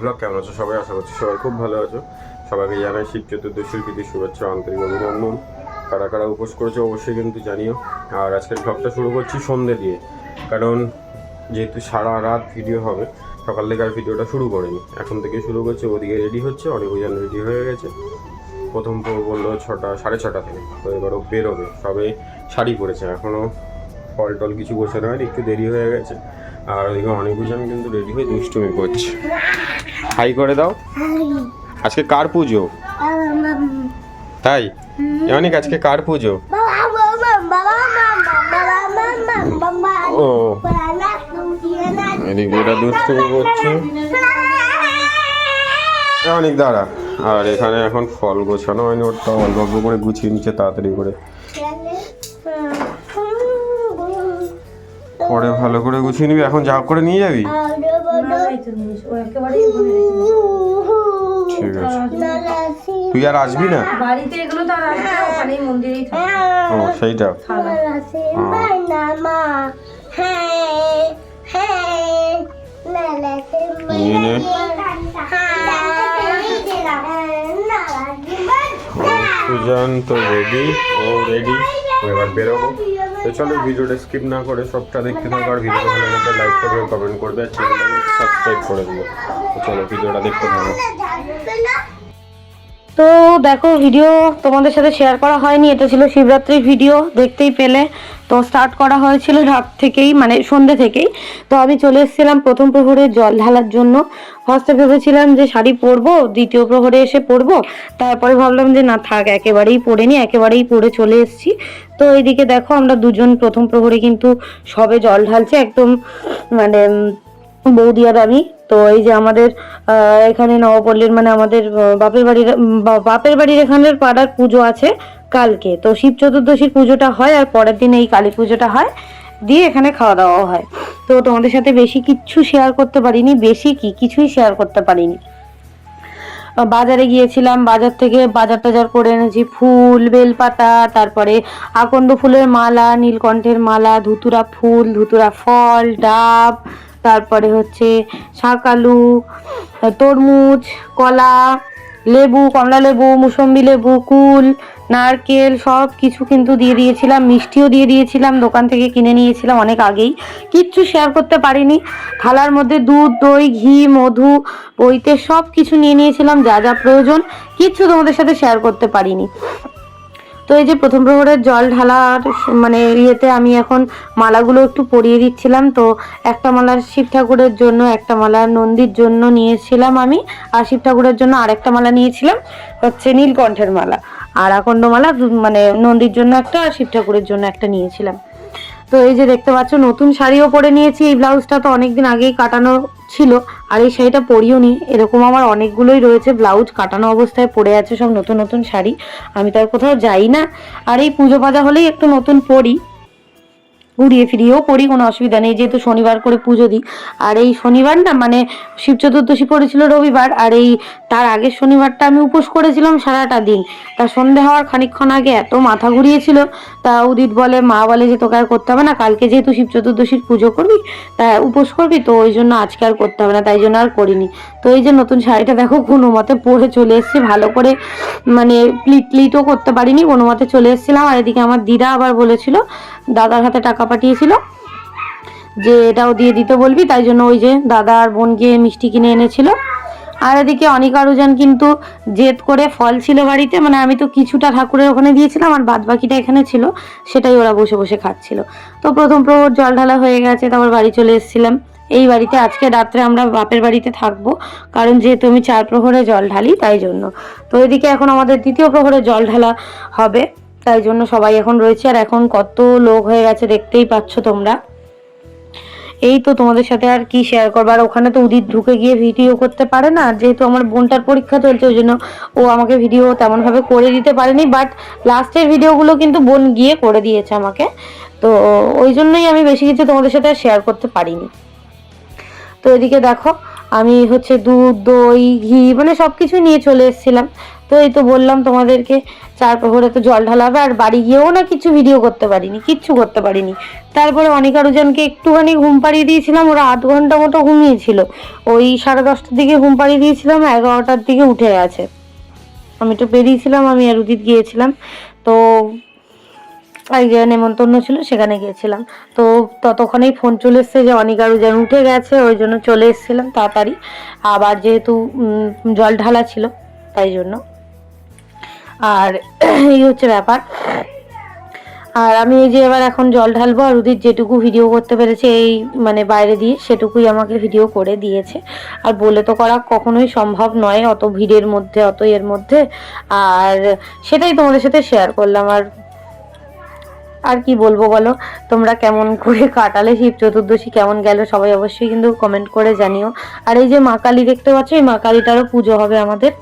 Blog, কেমন আছো সবাই? আশা করছি সবাই খুব ভালো আছো। সবাইকে জানাই শিব চতুর্দশীর প্রীতি, শুভেচ্ছা, আন্তরিক অভিনন্দন। কারা কারা উপোস করেছে অবশ্যই কিন্তু জানিও। আর আজকের ব্লগটা শুরু করছি সন্ধে দিয়ে। কারণ যেহেতু সারা রাত ভিডিও হবে, সকাল থেকে আর ভিডিওটা শুরু করিনি। এখন থেকে শুরু করছে, ওদিকে রেডি হচ্ছে অনেক ওজন রেডি হয়ে গেছে। প্রথম বলল ছটা, সাড়ে ছটা থেকে। তো এবার ও বেরোবে, সবে শাড়ি পরেছে। এখনও ফল টল কিছু গোছানো হয়নি, একটু দেরি হয়ে গেছে। আর ওইদিকে অনেক বুঝান কিন্তু রেডি হয়ে দুষ্টুমি করছে। হাই করে দাও। আজকে কার পুজো? তাই? অনেক আজকে কার পুজো? ও। এদিকে এটা দুষ্টুমি করছে অনেক দাঁড়া। আর এখানে এখন ফল গোছানো হয়নি ওর তো অল্প অল্প করে গুছিয়ে নিচ্ছে তাড়াতাড়ি করে। পরে ভালো করে গুছিয়ে নিবি এখন যা করে নিয়ে যাবি? তুই আর আসবি না বাড়িতে সেইটা নিয়ে তো রেডি ও রেডি এবার বেরোবো। তো চলো, ভিডিওটা স্কিপ না করে সবটা দেখতে থাকো আর ভিডিওটা ভালো লাইক করবে কমেন্ট করবে, আর সাবস্ক্রাইব করে তো চলো, ভিডিওটা দেখতে থাকো। তো দেখো ভিডিও তোমাদের সাথে শেয়ার করা হয়নি। এটা ছিল শিবরাত্রির ভিডিও দেখতেই পেলে। তো স্টার্ট করা হয়েছিল রাত থেকেই মানে সন্ধ্যে থেকেই। তো আমি চলে এসেছিলাম প্রথম প্রহরে জল ঢালার জন্য। ফার্স্টে ভেবেছিলাম যে শাড়ি পরবো, দ্বিতীয় প্রহরে এসে পরবো। তারপরে ভাবলাম যে না থাক, একেবারেই পরে নি, একেবারেই পরে চলে এসেছি। তো এইদিকে দেখো, আমরা দুজন প্রথম প্রহরে কিন্তু সবে জল ঢালছে, একদম মানে বৌদি আর আমি তো এই যে আমাদের এখানে নবপল্লীর মানে আমাদের বাপের বাড়ির বাপের বাড়ির এখানের পাড়ার পুজো আছে কালকে। তো শিব চতুর্দশীর পুজোটা হয় আর পরের দিন এই কালী পুজোটা হয়। দিয়ে এখানে খাওয়া দাওয়া হয়। তো তোমাদের সাথে বেশি কিচ্ছু শেয়ার করতে পারিনি, বেশি কি? কিছুই শেয়ার করতে পারিনি। বাজারে গিয়েছিলাম, বাজার থেকে বাজার টাজার করে এনেছি, ফুল, বেলপাতা, তারপরে আকন্দ ফুলের মালা, নীলকণ্ঠের মালা, ধুতুরা ফুল, ধুতুরা ফল, ডাব তারপরে হচ্ছে শাকালু আহ, তরমুজ কলা লেবু কমলা লেবু মুসম্বি লেবু কুল নারকেল সব কিছু কিন্তু দিয়ে দিয়েছিলাম মিষ্টিও দিয়ে দিয়েছিলাম দোকান থেকে কিনে নিয়েছিলাম অনেক আগেই। কিচ্ছু শেয়ার করতে পারিনি। থালার মধ্যে দুধ দই ঘি মধু বইতে সব কিছু নিয়ে নিয়েছিলাম যা যা প্রয়োজন। কিচ্ছু তোমাদের সাথে শেয়ার করতে পারিনি। তো এই যে প্রথম প্রহরের জল ঢালার মানে ইয়েতে আমি এখন মালাগুলো একটু পরিয়ে দিচ্ছিলাম। তো একটা মালা শিব ঠাকুরের জন্য, একটা মালা নন্দীর জন্য নিয়েছিলাম আমি। আর শিব ঠাকুরের জন্য আরেকটা মালা নিয়েছিলাম। হচ্ছে নীলকণ্ঠের মালা। আর আকণ্ড মালা মানে নন্দীর জন্য একটা আর শিব ঠাকুরের জন্য একটা নিয়েছিলাম। তো এই যে দেখতে পাচ্ছ, নতুন শাড়িও পরে নিয়েছি। এই ব্লাউজটা তো অনেকদিন আগেই কাটানো ছিল, আর এই শাড়িটা পরিও নি। এরকম আমার অনেকগুলোই রয়েছে ব্লাউজ, কাটানো অবস্থায় পরে আছে সব নতুন নতুন শাড়ি। আমি তো আর কোথাও যাই না। আর এই পুজো পাজা হলেই একটু নতুন পরি। ঘুরিয়ে ফিরিয়েও পড়ি, কোনো অসুবিধা নেই। যেহেতু শনিবার করে পুজো দিই। আর এই শনিবার না মানে শিব চতুর্দশী পড়েছিল রবিবার, আর এই তার আগের শনিবারটা আমি উপোস করেছিলাম সারাটা দিন। তা সন্ধে হওয়ার খানিকক্ষণ আগে এত মাথা ঘুরিয়েছিল। তা উদিত বলে, মা বলে যে, তোকে আর করতে হবে না, কালকে যেহেতু শিব চতুর্দশীর পুজো করবি, তা উপোস করবি, তো ওই জন্য আজকে আর করতে হবে না, তাই জন্য আর করিনি। তো এই যে নতুন শাড়িটা দেখো, কোনো মতে পরে চলে এসেছি। ভালো করে মানে প্লিট প্লিটও করতে পারিনি, কোনো মতে চলে এসেছিলাম। আর এদিকে আমার দিদা আবার বলেছিল, দাদার হাতে টাকা পাঠিয়েছিল যে এটাও দিয়ে দিতে বলবি, তাই জন্য ওই যে দাদা আর বোন গিয়ে মিষ্টি কিনে এনেছিল। আর এদিকে অনিক আরুজান কিন্তু জেদ করে ফল ছিল বাড়িতে মানে আমি তো কিছুটা ঠাকুরের ওখানে দিয়েছিলাম আর বাদ বাকিটা এখানে ছিল, সেটাই ওরা বসে বসে খাচ্ছিল। তো প্রথম প্রহর জল ঢালা হয়ে গেছে, তারপর বাড়ি চলে এসেছিলাম। এই বাড়িতে আজকে রাত্রে আমরা বাপের বাড়িতে থাকব, কারণ যেহেতু আমি চার প্রহরে জল ঢালি, তাই জন্য। তো এদিকে এখন আমাদের দ্বিতীয় প্রহরে জল ঢালা হবে। তাই জন্য সবাই এখন রয়েছে, আর এখন কত লোক হয়ে গেছে দেখতেই পাচ্ছ তোমরা। এই তো তোমাদের সাথে আর কি শেয়ার করব, আর ওখানে তো উদিত ঢুকে গিয়ে ভিডিও করতে পারে না যেহেতু আমার বোনটার পরীক্ষা চলছে, ওই জন্য ও আমাকে ভিডিও তেমনভাবে করে দিতে পারেনি বাট লাস্টের ভিডিওগুলো কিন্তু বোন গিয়ে করে দিয়েছে আমাকে। তো ওই জন্যই আমি বেশি কিছু তোমাদের সাথে আর শেয়ার করতে পারিনি। তো এদিকে দেখো আমি হচ্ছে দুধ, দই, ঘি মানে সব কিছু নিয়ে চলে এসেছিলাম। তো এই তো বললাম তোমাদেরকে, চার প্রহরে তো জল ঢালাবে, আর বাড়ি গিয়েও না কিছু ভিডিও করতে পারিনি, কিচ্ছু করতে পারিনি। তারপরে অনেক আরুজনকে একটুখানি ঘুম পাড়িয়ে দিয়েছিলাম, ওরা আধ ঘণ্টা মতো ঘুমিয়েছিল। ওই সাড়ে দশটার দিকে ঘুম পাড়িয়ে দিয়েছিলাম, এগারোটার দিকে উঠে গেছে। আমি তো বেরিয়েছিলাম, আমি আর উদিত গিয়েছিলাম। তো জায়গায় নেমন্তন্ন ছিল সেখানে গিয়েছিলাম। তো ততক্ষণেই ফোন চলে এসছে যে অনিকারু যেন উঠে গেছে, ওই জন্য চলে এসেছিলাম তাড়াতাড়ি। আবার যেহেতু জল ঢালা ছিল, তাই জন্য। আর এই হচ্ছে ব্যাপার। আর আমি এই যে এবার এখন জল ঢালবো, আর উদিত যেটুকু ভিডিও করতে পেরেছে, এই মানে বাইরে দিয়ে সেটুকুই আমাকে ভিডিও করে দিয়েছে। আর বলে তো করা কখনোই সম্ভব নয়, অত ভিড়ের মধ্যে, অত এর মধ্যে। আর সেটাই তোমাদের সাথে শেয়ার করলাম। আর আর কি বলব বলো? তোমরা কেমন করে কাটালে? শিব চতুর্দশী কেমন গেল? সবাই অবশ্যই কিন্তু কমেন্ট করে জানিও। আর এই যে মা কালী দেখতে পাচ্ছ, এই মা কালীটারও পুজো হবে আমাদের।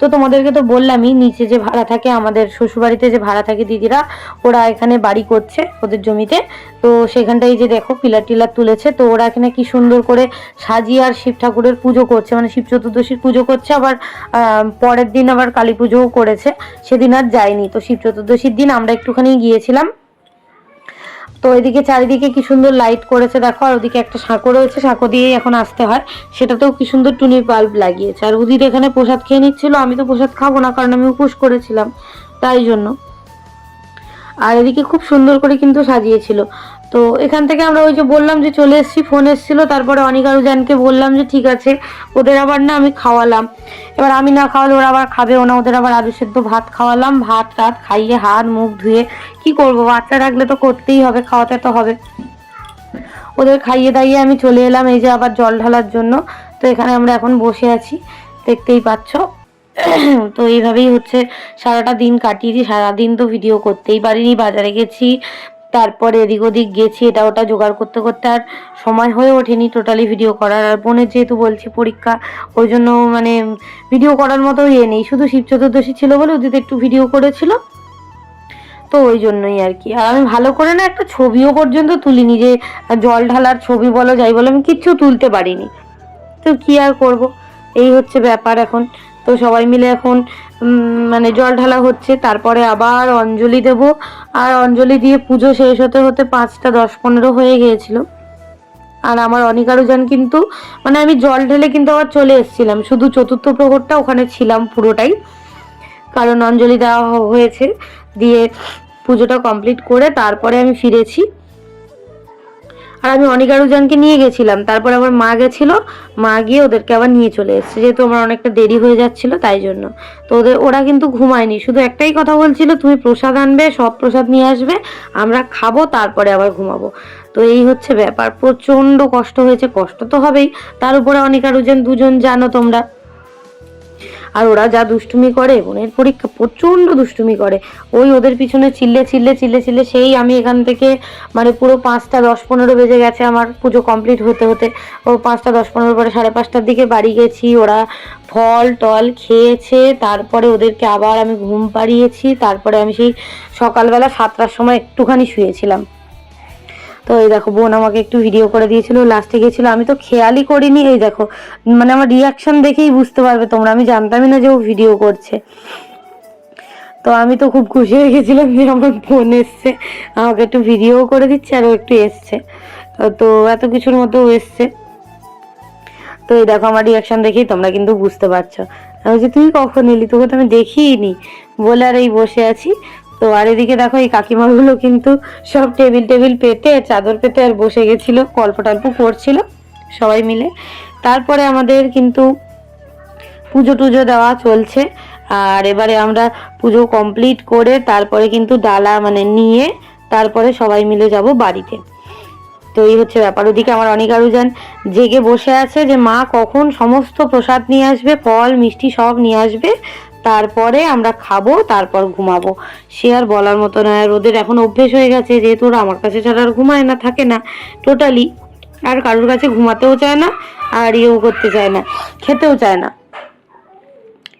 তো তোমাদেরকে তো বললামই, নিচে যে ভাড়া থাকে, আমাদের শ্বশুরবাড়িতে যে ভাড়া থাকে দিদিরা, ওরা এখানে বাড়ি করছে ওদের জমিতে। তো সেখানটাই যে দেখো, পিলার টিলার তুলেছে। তো ওরা এখানে কি সুন্দর করে সাজিয়ে আর শিব ঠাকুরের পুজো করছে। মানে শিব চতুর্দশীর পুজো করছে, আবার পরের দিন আবার কালী পুজোও করেছে। সেদিন আর যায়নি। তো শিব চতুর্দশীর দিন আমরা একটুখানি গিয়েছিলাম। তো এদিকে চারিদিকে কি সুন্দর লাইট করেছে, দেখো, আর ওদিকে একটা সাঁকো রয়েছে, সাঁকো দিয়েই এখন আসতে হয়। সেটাতেও কি সুন্দর টুনির বাল্ব লাগিয়েছে। আর উদির এখানে প্রসাদ খেয়ে নিচ্ছিল, আমি তো প্রসাদ খাব না, কারণ আমি উপোস করেছিলাম, তাই জন্য। আর এদিকে খুব সুন্দর করে কিন্তু সাজিয়েছিল। তো এখান থেকে আমরা ওই যে বললাম যে চলে এসেছি ফোন এসেছিল, তারপরে অনিক আরুজানকে বললাম যে ঠিক আছে, ওদের আবার না আমি খাওয়ালাম। এবার আমি না খাওয়ালে ওরা আবার খাবেও না, ওদের আবার আলু সেদ্ধ ভাত খাওয়ালাম, ভাত টাত খাইয়ে হাত মুখ ধুয়ে কি করব, বাচ্চা রাখলে তো করতেই হবে, খাওয়াতে তো হবে। ওদের খাইয়ে দাইয়ে আমি চলে এলাম, এই যে আবার জল ঢালার জন্য। তো এখানে আমরা এখন বসে আছি, দেখতেই পাচ্ছ। তো এইভাবেই হচ্ছে, সারাটা দিন কাটিয়েছি, সারাদিন তো ভিডিও করতেই পারিনি, বাজারে গেছি তারপরে এদিক ওদিক গেছি, এটা ওটা জোগাড় করতে করতে আর সময় হয়ে ওঠেনি টোটালি ভিডিও করার। আর বোনের যেহেতু বলছি পরীক্ষা, ওই জন্য মানে ভিডিও করার মতো ইয়ে নেই। শুধু শিব চতুর্দশী ছিল বলে ওদিকে একটু ভিডিও করেছিল। তো ওই জন্যই আর কি। আর আমি ভালো করে না একটা ছবিও পর্যন্ত তুলিনি যে জল ঢালার ছবি বলো, যাই বলো, আমি কিচ্ছু তুলতে পারিনি। তো কি আর করব? এই হচ্ছে ব্যাপার এখন। তো সবাই মিলে এখন মানে জল ঢালা হচ্ছে, তারপরে আবার অঞ্জলি দেব। আর অঞ্জলি দিয়ে পুজো শেষ হতে হতে পাঁচটা দশ পনেরো হয়ে গিয়েছিল। আর আমার অনিকারুজান কিন্তু মানে আমি জল ঢেলে কিন্তু আবার চলে এসেছিলাম। শুধু চতুর্থ প্রহরটা ওখানে ছিলাম পুরোটাই। কারণ অঞ্জলি দেওয়া হয়েছে, দিয়ে পুজোটা কমপ্লিট করে তারপরে আমি ফিরেছি। আর আমি অনিকারুজানকে নিয়ে গেছিলাম। তারপর আমার মা গেছিল। মা গিয়ে ওদেরকে আবার নিয়ে চলে এসেছে। যেহেতু আমার অনেকটা দেরি হয়ে যাচ্ছিল, তাই জন্য। তো ওদের, ওরা কিন্তু ঘুমায়নি। শুধু একটাই কথা বলছিল, তুমি প্রসাদ আনবে, সব প্রসাদ নিয়ে আসবে, আমরা খাব, তারপরে আবার ঘুমাবো। তো এই হচ্ছে ব্যাপার। প্রচণ্ড কষ্ট হয়েছে, কষ্ট তো হবেই। তার উপরে অনিকারুজান দুজন জানো তোমরা। আর ওরা যা দুষ্টুমি করে বোনের পরীক্ষা প্রচণ্ড দুষ্টুমি করে। ওই ওদের পিছনে চিল্লে চিল্লে চিল্লে চিল্লে, সেই আমি এখান থেকে মানে পুরো পাঁচটা, দশ, পনেরো বেজে গেছে আমার পুজো কমপ্লিট হতে হতে। ও পাঁচটা, দশ, পনেরো পরে সাড়ে পাঁচটার দিকে বাড়ি গেছি, ওরা ফল, টল খেয়েছে, তারপরে ওদেরকে আবার আমি ঘুম পাড়িয়েছি, তারপরে আমি সেই সকালবেলা সাতটার সময় একটুখানি শুয়েছিলাম। তো এই দেখো বোন আমাকে একটু ভিডিও করে দিয়েছিল লাস্টে গেছিল আমি তো খেয়ালই করিনি, এই দেখো মানে আমার রিয়াকশন দেখেই বুঝতে পারবে তোমরা, আমি জানতামই না যে ও ভিডিও করছে। তো আমি তো খুব খুশি হয়ে গেছিলাম যে আমার বোন এসছে, আমাকে একটু ভিডিও করে দিচ্ছে আর ও একটু এসছে। তো এত কিছুর ও এসছে। তো এই দেখো আমার রিয়াকশন দেখেই তোমরা কিন্তু বুঝতে পারছ। আমি বলছি তুই কখন এলি? তোকে তো আমি দেখিইনি। বলে, আর, এই বসে আছি। তো আর এদিকে দেখো এই কাকিমাগুলো কিন্তু সব টেবিল টেবিল পেতে, চাদর পেতে আর বসে গেছিল, গল্প টল্প করছিল সবাই মিলে। তারপরে আমাদের কিন্তু পুজো টুজো দেওয়া চলছে। আর এবারে আমরা পুজো কমপ্লিট করে তারপরে কিন্তু ডালা মানে নিয়ে তারপরে সবাই মিলে যাব বাড়িতে। তো এই হচ্ছে ব্যাপার। ওদিকে আমার অনেক আরও যান জেগে বসে আছে যে, মা, কখন সমস্ত প্রসাদ নিয়ে আসবে? ফল, মিষ্টি সব নিয়ে আসবে? তারপরে আমরা খাব, তারপর ঘুমাবো। সে আর বলার মতো নয় আর ওদের এখন অভ্যেস হয়ে গেছে, যেহেতু ওরা আমার কাছে ছাড়া আর ঘুমায় না, থাকে না টোটালি আর কারোর কাছে ঘুমাতেও চায় না, আর ইয়েও করতে চায় না, খেতেও চায় না।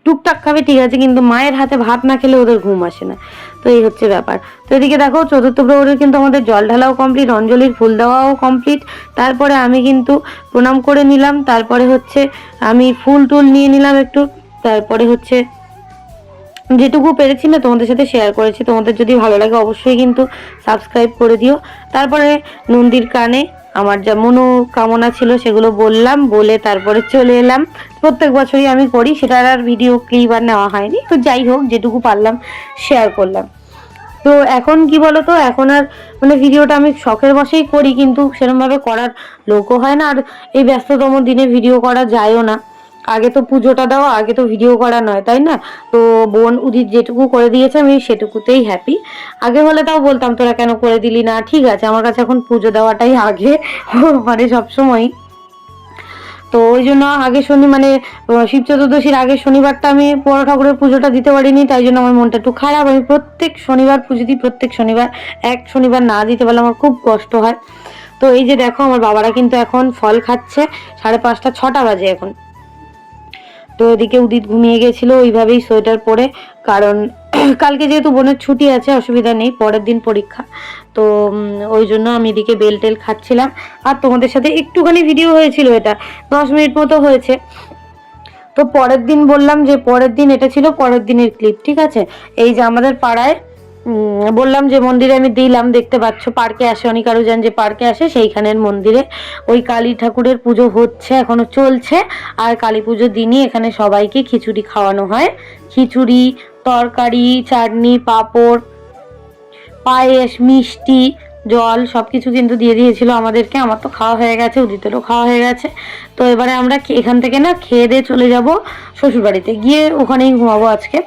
টুকটাক খাবে, ঠিক আছে, কিন্তু মায়ের হাতে ভাত না খেলে ওদের ঘুম আসে না। তো এই হচ্ছে ব্যাপার। তো এদিকে দেখো, চতুর্থ প্রহরের কিন্তু আমাদের জল ঢালাও কমপ্লিট অঞ্জলির ফুল দেওয়াও কমপ্লিট তারপরে আমি কিন্তু প্রণাম করে নিলাম, তারপরে হচ্ছে আমি ফুল টুল নিয়ে নিলাম একটু, তারপরে হচ্ছে যেটুকু পেরেছি না তোমাদের সাথে শেয়ার করেছি। তোমাদের যদি ভালো লাগে অবশ্যই কিন্তু সাবস্ক্রাইব করে দিও। তারপরে নন্দীর কানে আমার যা মনোকামনা ছিল সেগুলো বললাম, বলে তারপরে চলে এলাম। প্রত্যেক বছরই আমি করি, সেটার আর ভিডিও ক্লিপ আর নেওয়া হয়নি। তো যাই হোক, যেটুকু পারলাম শেয়ার করলাম। তো এখন কি বলতো, এখন আর মানে ভিডিওটা আমি শখের বসেই করি, কিন্তু সেরকমভাবে করার লোকও হয় না। আর এই ব্যস্ততম দিনে ভিডিও করা যায়ও না। আগে তো পুজোটা দেওয়া, আগে তো ভিডিও করা নয়, তাই না? তো বোন উদিত যেটুকু করে দিয়েছে, আমি সেটুকুতেই হ্যাপি আগে হলে তাও বলতাম, তোরা কেন করে দিলি না? ঠিক আছে, আমার কাছে এখন পুজো দেওয়াটাই আগে মানে সবসময় তো ওই জন্য আগে শনি মানে শিব চতুর্দশীর আগের শনিবারটা আমি বড় ঠাকুরের পুজোটা দিতে পারিনি, তাই জন্য আমার মনটা একটু খারাপ। আমি প্রত্যেক শনিবার পুজো দিই, প্রত্যেক শনিবার, এক শনিবার না দিতে পারলে আমার খুব কষ্ট হয়। তো এই যে দেখো, আমার বাবারা কিন্তু এখন ফল খাচ্ছে, সাড়ে পাঁচটা, ছটা বাজে এখন। তো এদিকে উদিত ঘুমিয়ে গেছিল, ওইভাবেই সোয়েটার পরে। কারণ কালকে যেহেতু বোনের ছুটি আছে, অসুবিধা নেই, পরের দিন পরীক্ষা। তো ওই জন্য আমি এদিকে বেল টেল খাচ্ছিলাম। আর তোমাদের সাথে একটুখানি ভিডিও হয়েছিল এটা, দশ মিনিট মতো হয়েছে। তো পরের দিন বললাম যে, পরের দিন, এটা ছিল পরের দিনের ক্লিপ ঠিক আছে? এই যে আমাদের পাড়ায় বললাম যে মন্দিরে আমি দিলাম, দেখতে পাচ্ছ পার্কে আসে অনেক আরও যান যে পার্কে আসে সেইখানের মন্দিরে। ওই কালী ঠাকুরের পুজো হচ্ছে, এখনও চলছে। আর কালী পুজোর দিনই এখানে সবাইকে খিচুড়ি খাওয়ানো হয়। খিচুড়ি, তরকারি, চাটনি, পাঁপড়, পায়েস, মিষ্টি, জল সব কিছু কিন্তু দিয়ে দিয়েছিল আমাদেরকে। আমার তো খাওয়া হয়ে গেছে, উদিতেরও খাওয়া হয়ে গেছে। তো এবারে আমরা এখান থেকে না খেয়ে দিয়ে চলে যাব শ্বশুরবাড়িতে। গিয়ে ওখানেই ঘুমাবো আজকে।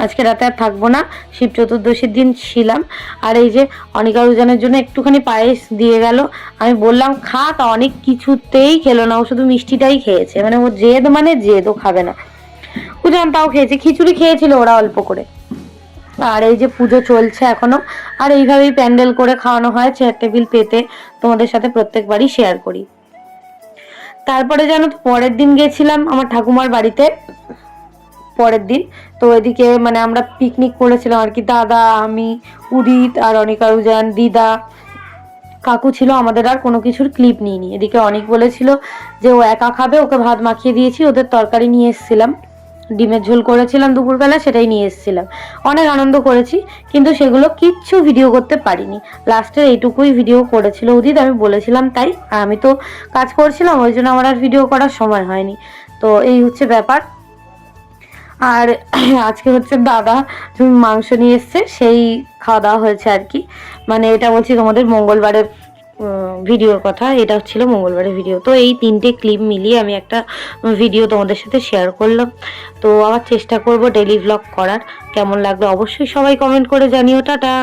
আজকে রাতে আর থাকব না। শিব চতুর্দশীর দিন ছিলাম। আর এই যে অনিকা রুজানের জন্য একটুখানি পায়েস দিয়ে গেল। আমি বললাম খা তা অনেক কিছুতেই খেলো না। ও শুধু মিষ্টিটাই খেয়েছে। মানে ও জেদ মানে জেদ ও খাবে না। উজান তাও খেয়েছে। খিচুড়ি খেয়েছিল ওরা অল্প করে। আর এই যে পুজো চলছে এখনও। আর এইভাবেই প্যান্ডেল করে খাওয়ানো হয়, চেয়ার টেবিল পেতে। তোমাদের সাথে প্রত্যেকবারই শেয়ার করি। তারপরে জানো তো, পরের দিন গেছিলাম আমার ঠাকুমার বাড়িতে। পরের দিন। তো এদিকে মানে আমরা পিকনিক করেছিলাম আর কি। দাদা, আমি, উদিত আর অনিকা উজান দিদা, কাকু ছিল আমাদের আর কোনো কিছুর ক্লিপ নিইনি। এদিকে অনেক বলেছিল যে ও একা খাবে, ওকে ভাত মাখিয়ে দিয়েছি, ওদের তরকারি নিয়ে এসেছিলাম। ডিমের ঝোল করেছিলাম দুপুরবেলা, সেটাই নিয়ে এসেছিলাম। অনেক আনন্দ করেছি, কিন্তু সেগুলো কিচ্ছু ভিডিও করতে পারিনি। লাস্টের এইটুকুই ভিডিও করেছিল উদিত, আমি বলেছিলাম তাই। আমি তো কাজ করছিলাম, ওই জন্য আমার আর ভিডিও করার সময় হয়নি। তো এই হচ্ছে ব্যাপার। আর আজকে হচ্ছে দাদা মাংস নিয়ে এসছে, সেই খাওয়া দাওয়া হয়েছে আর কি। মানে এটা বলছি তোমাদের মঙ্গলবারের ভিডিওর কথা, এটা ছিল মঙ্গলবারের ভিডিও। তো এই তিনটে ক্লিপ মিলিয়ে আমি একটা ভিডিও তোমাদের সাথে শেয়ার করলাম। তো আবার চেষ্টা করব ডেলি ভ্লগ করার, কেমন লাগল অবশ্যই সবাই কমেন্ট করে জানিও, টাটা।